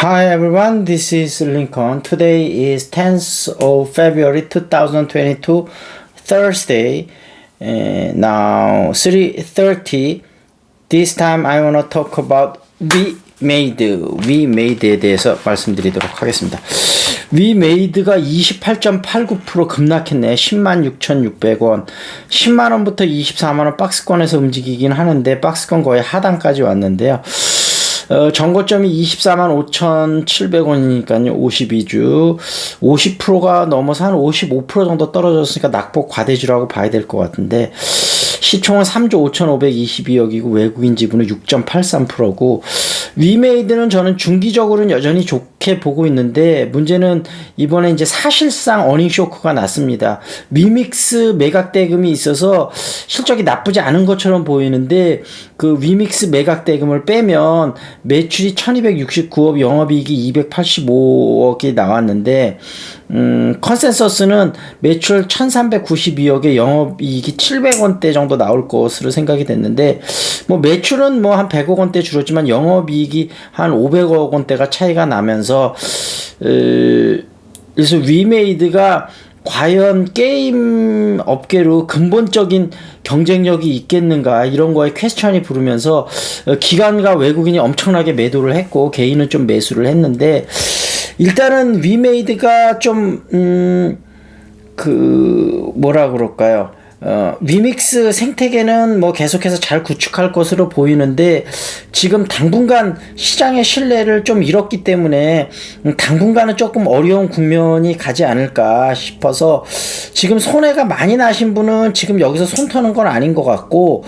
Hi everyone, this is Lincoln. Today is 10th of February 2022, Thursday. Uh, now 3:30. This time I wanna talk about we made, we made에 대해서 말씀드리도록 하겠습니다. we made가 28.89% 급락했네. 106,600원. 10만 원부터 24만 원 박스권에서 움직이긴 하는데 박스권 거의 하단까지 왔는데요. 어, 정고점이 24만 5,700원이니까요. 52주. 50%가 넘어서 한 55% 정도 떨어졌으니까 낙폭 과대주라고 봐야 될 것 같은데, 시총은 3조 5,522억이고 외국인 지분은 6.83%고 위메이드는 저는 중기적으로는 여전히 좋게 보고 있는데 문제는 이번에 이제 사실상 어닝 쇼크가 났습니다. 위믹스 매각 대금이 있어서 실적이 나쁘지 않은 것처럼 보이는데 그 위믹스 매각 대금을 빼면 매출이 1269억 영업이익이 285억이 나왔는데 음, 컨센서스는 매출 1392억에 영업이익이 700원대 정도 나올 것으로 생각이 됐는데 뭐 매출은 뭐 한 100억 원대 줄었지만 영업이익이 한 500억 원대가 차이가 나면서 으, 그래서 위메이드가 과연 게임 업계로 근본적인 경쟁력이 있겠는가 이런 거에 퀘스천이 부르면서 기관과 외국인이 엄청나게 매도를 했고 개인은 좀 매수를 했는데 일단은 위메이드가 좀, 음, 그, 뭐라 그럴까요. 어, 위믹스 생태계는 뭐 계속해서 잘 구축할 것으로 보이는데 지금 당분간 시장의 신뢰를 좀 잃었기 때문에 당분간은 조금 어려운 국면이 가지 않을까 싶어서 지금 손해가 많이 나신 분은 지금 여기서 손 터는 건 아닌 것 같고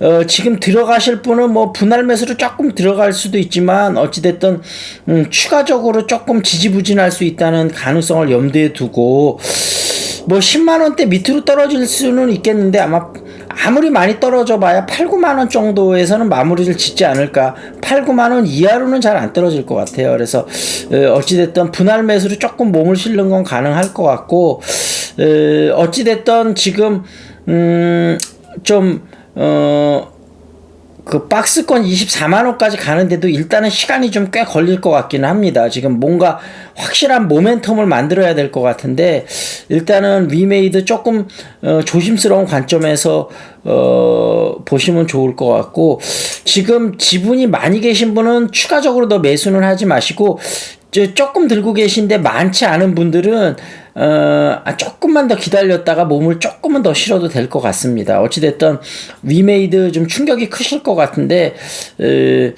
어, 지금 들어가실 분은 뭐 분할 매수로 조금 들어갈 수도 있지만 어찌됐든 음, 추가적으로 조금 지지부진할 수 있다는 가능성을 염두에 두고 뭐 10만 원대 밑으로 떨어질 수는 있겠는데 아마 아무리 많이 떨어져 봐야 8, 9만 원 정도에서는 마무리를 짓지 않을까. 8, 9만 원 이하로는 잘 안 떨어질 것 같아요. 그래서 어, 어찌됐든 분할 매수로 조금 몸을 실는 건 가능할 것 같고 어, 어찌됐든 지금 음좀 어, 그 박스권 24만 원까지 가는데도 일단은 시간이 좀 꽤 걸릴 것 같기는 합니다. 지금 뭔가 확실한 모멘텀을 만들어야 될 것 같은데 일단은 위메이드 조금 어, 조심스러운 관점에서 어, 보시면 좋을 것 같고 지금 지분이 많이 계신 분은 추가적으로 더 매수는 하지 마시고 조금 들고 계신데 많지 않은 분들은 어, 아, 조금만 더 기다렸다가 몸을 조금은 더 실어도 될 것 같습니다. 어찌됐든 위메이드 좀 충격이 크실 것 같은데 어,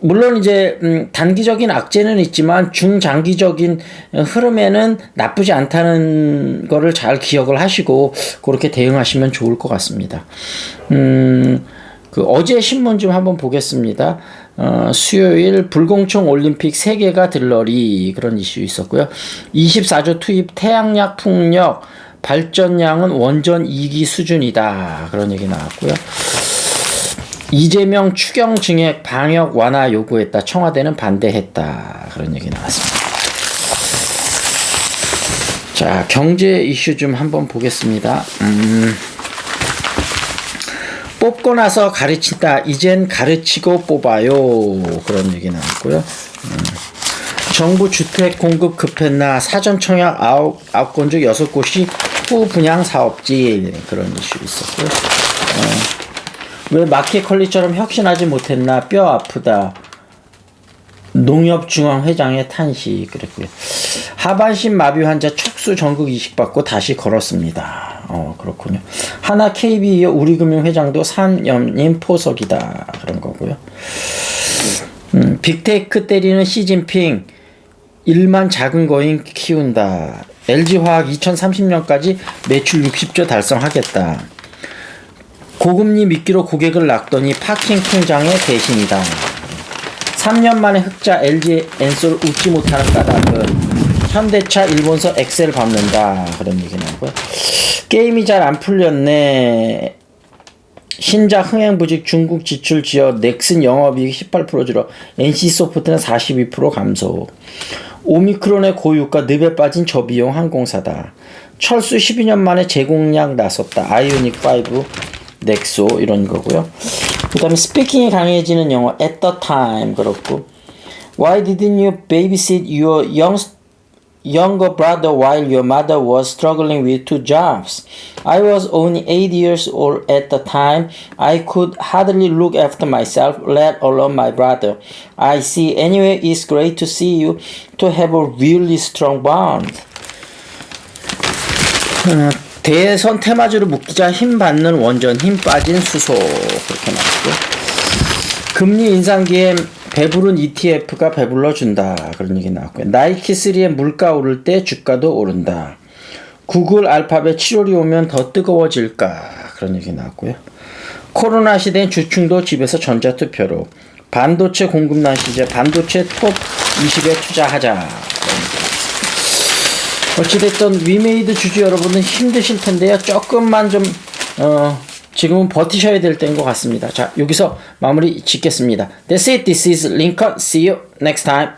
물론 이제 음, 단기적인 악재는 있지만 중장기적인 흐름에는 나쁘지 않다는 거를 잘 기억을 하시고 그렇게 대응하시면 좋을 것 같습니다. 음, 그 어제 신문 좀 한번 보겠습니다. 어, 수요일 불공청 올림픽 세계가 들러리 그런 이슈 있었고요. 24조 투입 태양약 풍력 발전량은 원전 2기 수준이다 그런 얘기 나왔고요. 이재명 추경 증액 방역 완화 요구했다. 청와대는 반대했다. 그런 얘기 나왔습니다. 자, 경제 이슈 좀 한번 보겠습니다. 음. 뽑고 나서 가르친다. 이젠 가르치고 뽑아요. 그런 얘기 나왔고요. 음. 정부 주택 공급 급했나 사전 청약 아홉, 아홉 곳중 여섯 곳이 후 분양 사업지 그런 이슈 있었고요. 어. 왜 마켓컬리처럼 혁신하지 못했나 뼈 아프다. 농협중앙회장의 탄식 그랬고요. 하반신 마비 환자 척수 전국 이식 받고 다시 걸었습니다. 어 그렇군요. 하나 KB 우리금융 회장도 산염님 포석이다 그런 거고요. 음, 빅테크 때리는 시진핑 1만 작은 거인 키운다. LG화학 2030년까지 매출 60조 달성하겠다. 고금리 미끼로 고객을 낚더니 파킹 통장의 대신이다. 3년 만에 흑자 LG 엔솔 웃지 못하는 까닭은 현대차 일본서 엑셀 밟는다 그런 얘기 나고요. 게임이 잘 안 풀렸네. 신작 흥행부직 중국 지출 지역 넥슨 영업이익 18% 줄어 NC소프트는 42% 감소. 오미크론의 고유가 늪에 빠진 저비용 항공사다. 철수 12년 만에 제공량 나섰다. 아이오닉 5 넥소 이런 거고요. 그 다음에 스피킹이 강해지는 영어 at the time 그렇고 Why didn't you babysit your young, younger brother while your mother was struggling with two jobs? I was only eight years old at the time. I could hardly look after myself, let alone my brother. I see. Anyway, it's great to see you, to have a really strong bond. 어, 대선 테마주를 묶이자 힘 받는 원전, 힘 빠진 수소 그렇게 나왔고 금리 인상기에 배부른 ETF가 배불러 준다 그런 얘기 나왔고요. 나이키 3의 물가 오를 때 주가도 오른다. 구글 알파벳 7월이 오면 더 뜨거워질까 그런 얘기 나왔고요. 코로나 시대엔 주충도 집에서 전자투표로 반도체 공급난 시제 반도체 톱 20에 투자하자. 어찌됐든 위메이드 주주 여러분은 힘드실 텐데요. 조금만 좀 어, 지금은 버티셔야 될 때인 것 같습니다. 자 여기서 마무리 짓겠습니다. That's it. This is Lincoln. See you next time.